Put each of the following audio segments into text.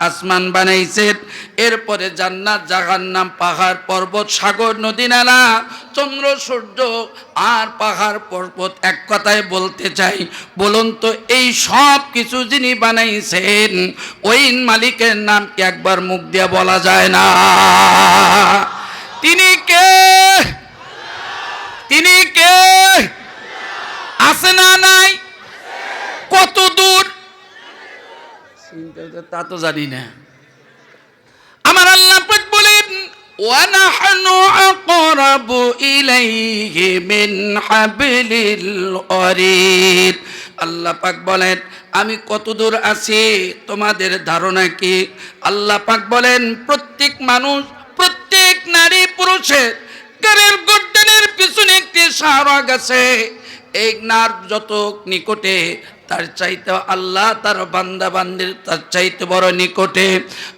আসমান বানাইছেন এরপরে জান্নাত, জাহান্নাম, পাহাড়, পর্বত, সাগর, নদী, নালা, চন্দ্র, সূর্য আর পাহাড়, পর্বত এক কথায় বলতে চাই। বলুন তো, এই সব কিছু যিনি বানাইছেন, ওই মালিকের নাম কি একবার মুখ দিয়ে বলা যায় না? তিনি কে? তিনি কে? আছে না নাই কত দূর তা তো জানি না আমার আল্লাহ পাক বলেন ونحن أقرب إليه من حبل الوريد আল্লাহ পাক বলেন আমি কত দূর আছি তোমাদের ধারণা কি আল্লাহ পাক বলেন প্রত্যেক মানুষ প্রত্যেক নারী পুরুষের গাড়ির গর্দানের পিছনে একটি সারা গেছে এই নার যত নিকটে তার চাইতে আল্লাহ তার বান্দা বান্দির তার চাইতে বড় নিকটে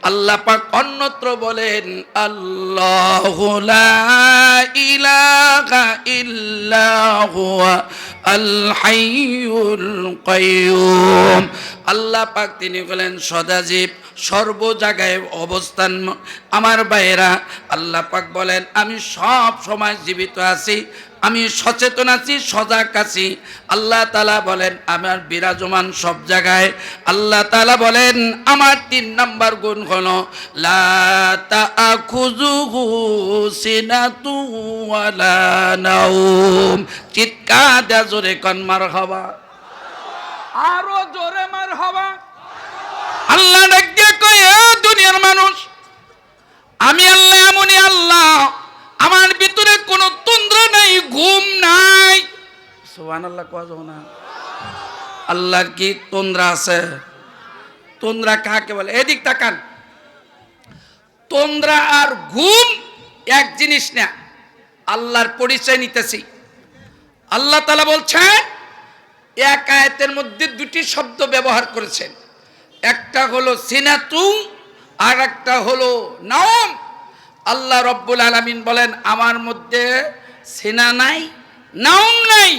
আল্লাহ পাক অন্যত্র বলেন, আল্লাহ ইলাহা ইল্লা হুয়া আল হাইয়ুল কাইয়ুম। আল্লাহ পাক তিনি বলেন সদাজীব সর্ব জায়গায় অবস্থান আমার ভাইয়েরা, আল্লাহ পাক বলেন, আমি সব সময় জীবিত আছি, আমি সচেতন আছি, সজাগ আছি। আল্লাহ তালা বলেন, আমার বিরাজমান সব জায়গায়। আল্লাহ তালা বলেন, আমার তিন নাম্বার গুণ হলো চিৎকার জোরে কন মার হবা। আরও জোরে মার হবা। আল্লাহ দুনিয়ার মানুষ আমি আল্লাহ এমনই আল্লাহ আমার ভিতরে কোনো তন্দ্রা নাই ঘুম নাই। সোহান আল্লাহ কোয়া যাব না। আল্লাহর কি তন্দ্রা আছে? তন্দ্রা কাকে বলে? এদিক তাকান। তন্দ্রা আর ঘুম এক জিনিস না আল্লাহর পরিচয় নিতেছি। আল্লাহ তালা বলছেন এক আয়াতের মধ্যে দুটি শব্দ ব্যবহার করেছেন। একটা হলো সিনাতু আর একটা হলো নাওম। আল্লাহ রব্বুল আলামিন বলেন, আমার মধ্যে সিনা নাই, নাওম নাই।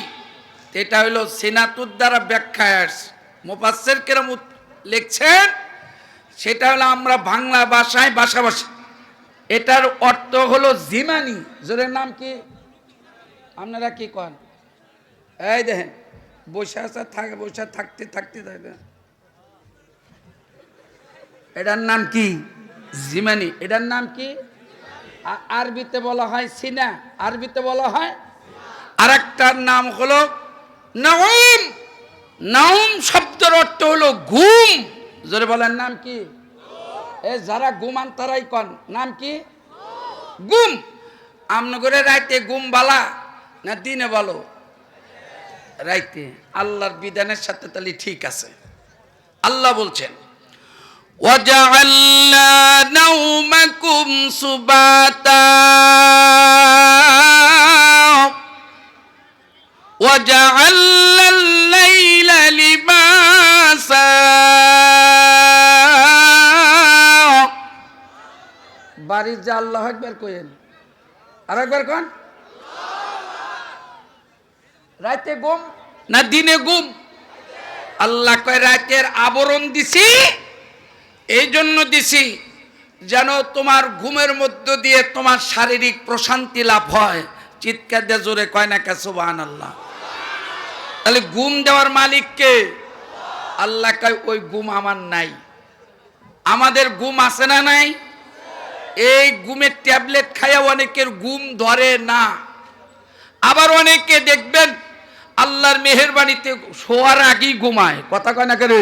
এটা হলো সিনাতুর দ্বারা ব্যাখ্যায় মোপাসের কেরম লিখছেন, সেটা হলো আমরা বাংলা ভাষায় ভাষাভাষী। এটার অর্থ হলো জিমানি। জোরের নাম কি? আপনারা কি কন? এই দেখেন বসে আসা থাকে, বসে থাকতে থাকতে থাকবে। এটার নাম কি? জিমানি। এটার নাম কি? আরবিতে বলা হয় সিনা। আরবিতে বলা হয়? আরেকটার নাম হলো নাউম। নাউম শব্দের অর্থ হলো ঘুম। জোরে বলার নাম কি? এ, যারা ঘুমান তারাই কন। নাম কি? গুম আমনগরে রাইতে গুম বালা না দিনে বলো? রাইতে আল্লাহর বিধানের সাথে তাহলে ঠিক আছে আল্লাহ বলছেন وجعلنا نومكم سباتا وجعلنا الليل لباسا বাড়ির যে আল্লাহ একবার কইেন আর একবার কন রাতে গুম না, দিনে গুম আল্লাহ কয় রাতের আবরণ দিছি এই জন্য দিছি যেন তোমার ঘুমের মধ্য দিয়ে তোমার শারীরিক প্রশান্তি লাভ হয়। চিৎকার দিয়ে জোরে কয় না কে সুবাহান আল্লাহ তাহলে ঘুম দেওয়ার মালিককে আল্লাহ কয়, ওই ঘুম আমার নাই। আমাদের ঘুম আছে না নাই? এই ঘুমের ট্যাবলেট খাইয়া অনেকের ঘুম ধরে না। আবার অনেকে দেখবেন আল্লাহর মেহেরবানিতে শোয়ার আগেই ঘুমায়। কথা কয় না কেন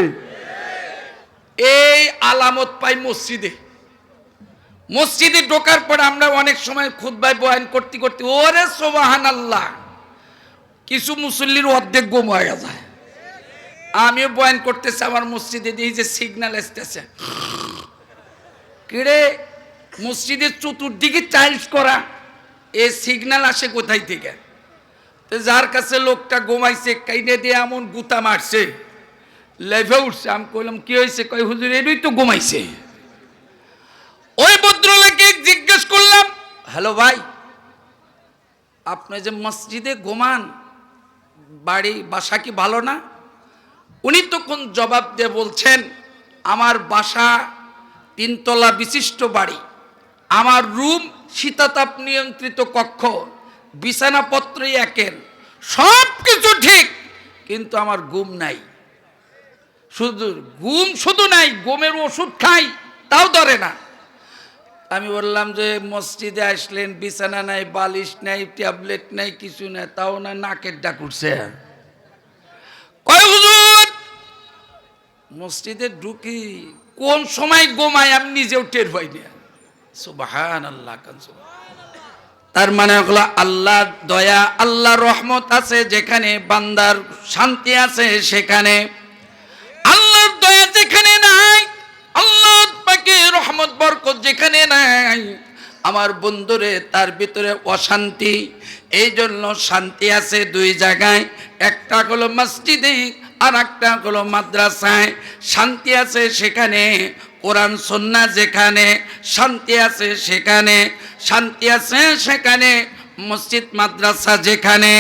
এই আলামত পাই মসজিদে। মসজিদে ঢোকার পর আমরা অনেক সময় খুদ্ায় বয়ান করতে করতে ওরে সোবাহান আল্লাহ কিছু মুসল্লির অর্ধেক গুম হয়ে যায় আমিও বয়ান করতেছি আমার মসজিদে দিয়ে যে সিগন্যাল এসতেছে কিরে মসজিদের চতুর্দিকে টাইলস করা এ সিগন্যাল আসে কোথায় থেকে? যার কাছে লোকটা ঘুমাইছে, কাইনে দিয়ে এমন গুতা মারছে। লেভে উঠছে, আমি কইলাম, কি হয়েছে কই হুজুর এটাই তো ঘুমাইছে। ওই ভদ্রলোকে জিজ্ঞেস করলাম, হ্যালো ভাই, আপনি যে মসজিদে ঘুমান, বাড়ি, বাসা কি ভালো না? উনি তখন জবাব দিয়ে বলছেন, আমার বাসা তিনতলা বিশিষ্ট বাড়ি। আমার রুম শীতাতাপ নিয়ন্ত্রিত কক্ষ। বিছানাপত্র একের। সব কিছু ঠিক, কিন্তু আমার ঘুম নাই। শুধু ঘুম শুধু নাই, ঘুমের ওষুধ খাই, তাও ধরে না। আমি বললাম যে, মসজিদে আসলেন, বিছানা নাই, বালিশ নাই, ট্যাবলেট নাই, কিছু নাই, তাও না, নাকের ডাক উঠছে। মসজিদে ঢুকি, কোন সময় গোমাই আমি নিজেও টের পাই না। সুবাহান আল্লাহ কান তার মানে হলো আল্লাহর দয়া, আল্লাহ রহমত আছে যেখানে বান্দার শান্তি আছে সেখানে। আল্লাহর দয়া যেখানে নাই, আল্লাহ পাকে রহমত, বরকত যেখানে নাই, আমার বন্ধুরে তার ভিতরে অশান্তি এই জন্য শান্তি আছে দুই জায়গায়। একটা হলো মসজিদে আর একটা হলো মাদ্রাসায়। শান্তি আছে সেখানে। কোরআন সন্না যেখানে শান্তি আছে সেখানে, শান্তি আছে সেখানে, মসজিদ, মাদ্রাসা যেখানে,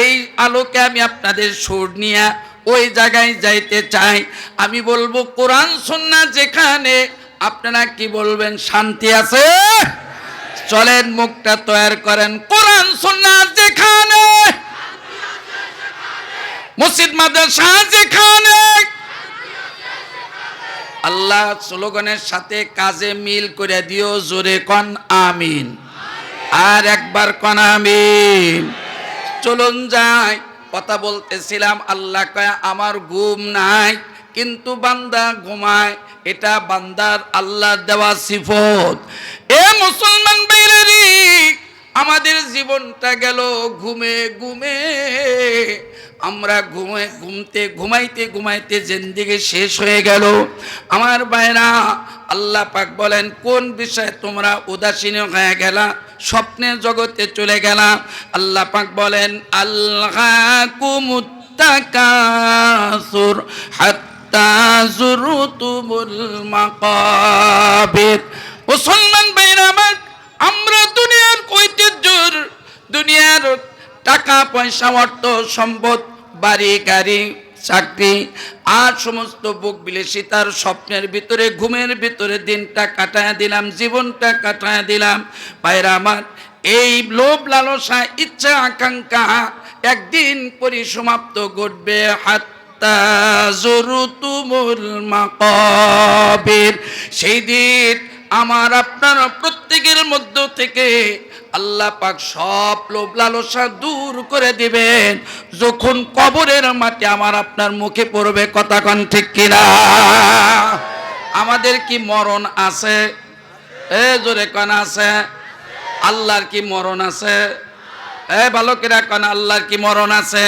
এই আলোকে আমি আপনাদের সুর নিয়ে ওই জায়গায় যাইতে চাই। আমি বলব কোরআন সন্না যেখানে, আপনারা কি বলবেন, শান্তি আছে? চলেন মুখটা তৈরি করেন। কোরআন সন্না যেখানে, মসজিদ, মাদ্রাসা যেখানে আল্লাহ স্লোগানের সাথে কাজে মিল করে দিও, জোরে কন আমিন। আর একবার কন আমিন। চলুন যাই, কথা বলতেছিলাম, আল্লাহ কয়, আমার ঘুম নাই, কিন্তু বান্দা ঘুমায়। এটা বান্দার আল্লাহ দেওয়া সিফত। এ মুসলমান বাইরেরি আমাদের জীবনটা গেল ঘুমে ঘুমে। আমরা ঘুমে ঘুমতে ঘুমাইতে ঘুমাইতে জিন্দিগি শেষ হয়ে গেল। আমার বাইরা আল্লাহ পাক বলেন, কোন বিষয়ে তোমরা উদাসীন হয়ে গেলা? স্বপ্নের জগতে চলে গেলা। আল্লাহ পাক বলেন আল্লাহ কুমুত্তাকাসুর মুসলমান বাইরা আমার দুনিয়ার টাকা, পয়সা, অর্থ, সম্পদ, বাড়ি, গাড়ি, চাকরি, আর সমস্ত বুক বিলাসিতার স্বপ্নের ভিতরে, ঘুমের ভিতরে দিনটা কাটায় দিলাম, জীবনটা কাটায় দিলাম। ভাইরা আমার, এই লোভ লালসা, ইচ্ছা, আকাঙ্ক্ষা একদিন পরিসমাপ্ত ঘটবে। হাত সেই দিন আমার আপনার প্রত্যেকের মধ্য থেকে আল্লাহ পাক সব লোভ লালসা দূর করে দিবেন। যখন কবরের মাটি আমার আপনার মুখে পড়বে কথা কন ঠিক কিনা? আমাদের কি মরণ আছে? এ জোরে কন আছে। আল্লাহর কি মরণ আছে? এ বালকেরা কন, আল্লাহর কি মরণ আছে?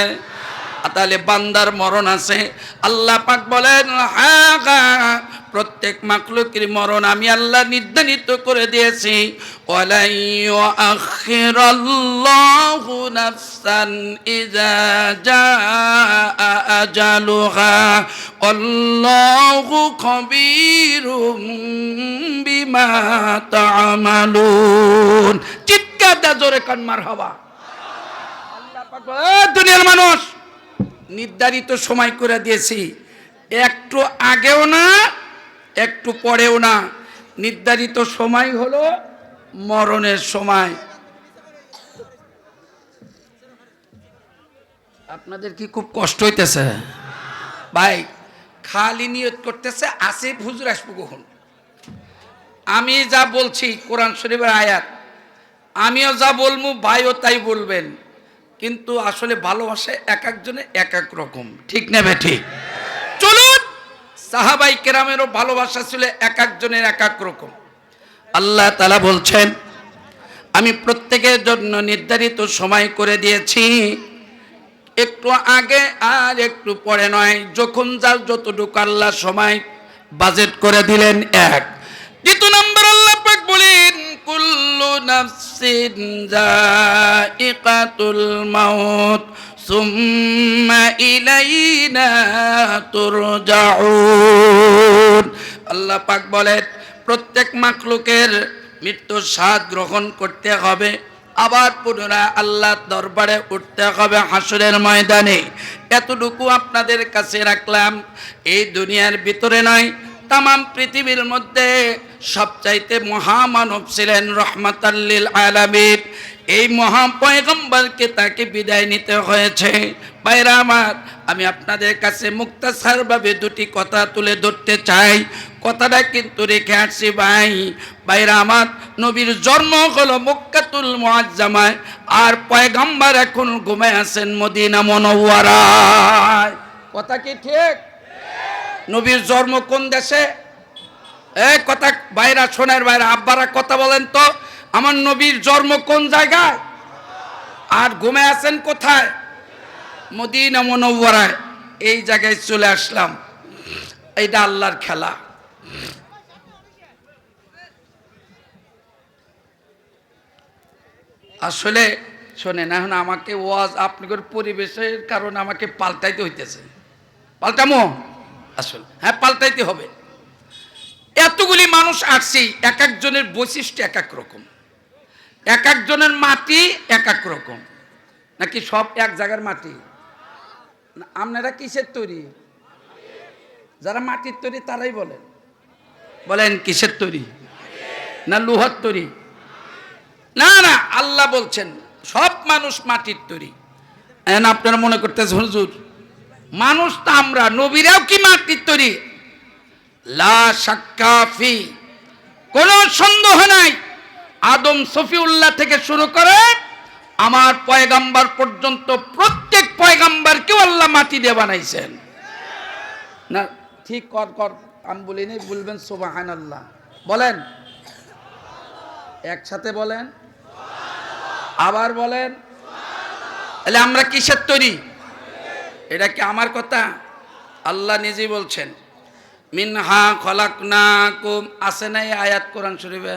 তাহলে বান্দার মরণ আছে। আল্লাহ পাক বলেন প্রত্যেক মাকলুকের মরণ আমি আল্লাহ নির্ধারিত করে দিয়েছি। চিৎকার দা জোরে কান মারহাবা আল্লাহ পাক বলে, "এ দুনিয়ার মানুষ নির্ধারিত সময় করে দিয়েছি। একটু আগেও না, একটু পরেও না। নির্ধারিত সময় হলো মরণের সময়। আপনাদের কি খুব কষ্ট হইতেছে? ভাই, খালি নিয়ত করতেছে আসিফ, হুজুর আসব কখন? আমি যা বলছি কোরআন শরীফের আয়াত, আমিও যা বলব, ভাইও তাই বলবেন। কিন্তু আসলে ভালোবাসা এক একজনে এক এক রকম। ঠিক নেবে ঠিক? চলুন, সাহাবাই কেরামেরও ভালোবাসা ছিল এক একজনের এক এক রকম। আল্লাহ তালা বলছেন, আমি প্রত্যেকের জন্য নির্ধারিত সময় করে দিয়েছি। একটু আগে আর একটু পরে নয়, যখন যার যতটুকু আল্লাহ সময় বাজেট করে দিলেন এক। দ্বিতীয় নাফসিন যায়িকাতুল মাউত সুম্মা ইলাইনা তুরজাউন আল্লাহ পাক বলেন, প্রত্যেক মাখলুকের মৃত্যুর স্বাদ গ্রহণ করতে হবে। আবার পুনরায় আল্লাহ দরবারে উঠতে হবে হাসরের ময়দানে। এতটুকু আপনাদের কাছে রাখলাম। এই দুনিয়ার ভিতরে নয় তামাম পৃথিবীর মধ্যে সবচাইতে মহামানব ছিলেন রহমাতাল্লিল আলামিন। এই মহা পয়গম্বরকে তাকে বিদায় নিতে হয়েছে। বাইরা আমার, আমি আপনাদের কাছে মুক্তাসারভাবে দুটি কথা তুলে ধরতে চাই। কথাটা কিন্তু রেখে আসছি ভাই। বাইরা আমার, নবীর জন্ম হলো মক্কাতুল মুআজ্জামায়, আর পয়গম্বর এখন ঘুমায় আছেন মদিনা মনোয়ারায় কথা কি ঠিক? নবীর জন্ম কোন দেশে? এ কথা বাইরা শোনের বাইরা, আব্বারা কথা বলেন তো, আমার নবীর জন্ম কোন জায়গায়? আর ঘুমে আছেন কোথায়? মদিনা মনোবরায় এই জায়গায় চলে আসলাম। এইটা আল্লাহর খেলা। আসলে শোনেন, এখন আমাকে ওয়াজ, আপনাদের পরিবেশের কারণে আমাকে পাল্টাইতে হইতেছে। পাল্টামো? আসলে। হ্যাঁ পাল্টাইতে হবে। এতগুলি মানুষ আসছি, এক একজনের বৈশিষ্ট্য এক এক রকম। এক একজনের মাটি এক এক রকম। নাকি সব এক জায়গার মাটি? আপনারা কিসের তৈরি? যারা মাটির তৈরি, তারাই বলেন। বলেন, কিসের তৈরি? না, লোহার তৈরি? না না, আল্লাহ বলছেন, সব মানুষ মাটির তৈরি। আপনারা মনে করতেছে হুজুর মানুষ তো আমরা, নবীরাও কি মাটির তৈরি লা সাক্কাফি কোনো সন্দেহ নাই। আদম সফিউল্লাহ থেকে শুরু করে আমার পয়গাম্বার পর্যন্ত প্রত্যেক পয়গাম্বারকেও আল্লাহ মাটি দিয়ে বানাইছেন। না, ঠিক কর কর। আমি বলিনি বলবেন সোবাহান আল্লাহ বলেন। একসাথে বলেন। আবার বলেন। তাহলে আমরা কিসের তৈরি? এটা কি আমার কথা? আল্লাহ নিজেই বলছেন, মিনহা খলাক না কুম আসে নাই আয়াত কোরআন শরীফে?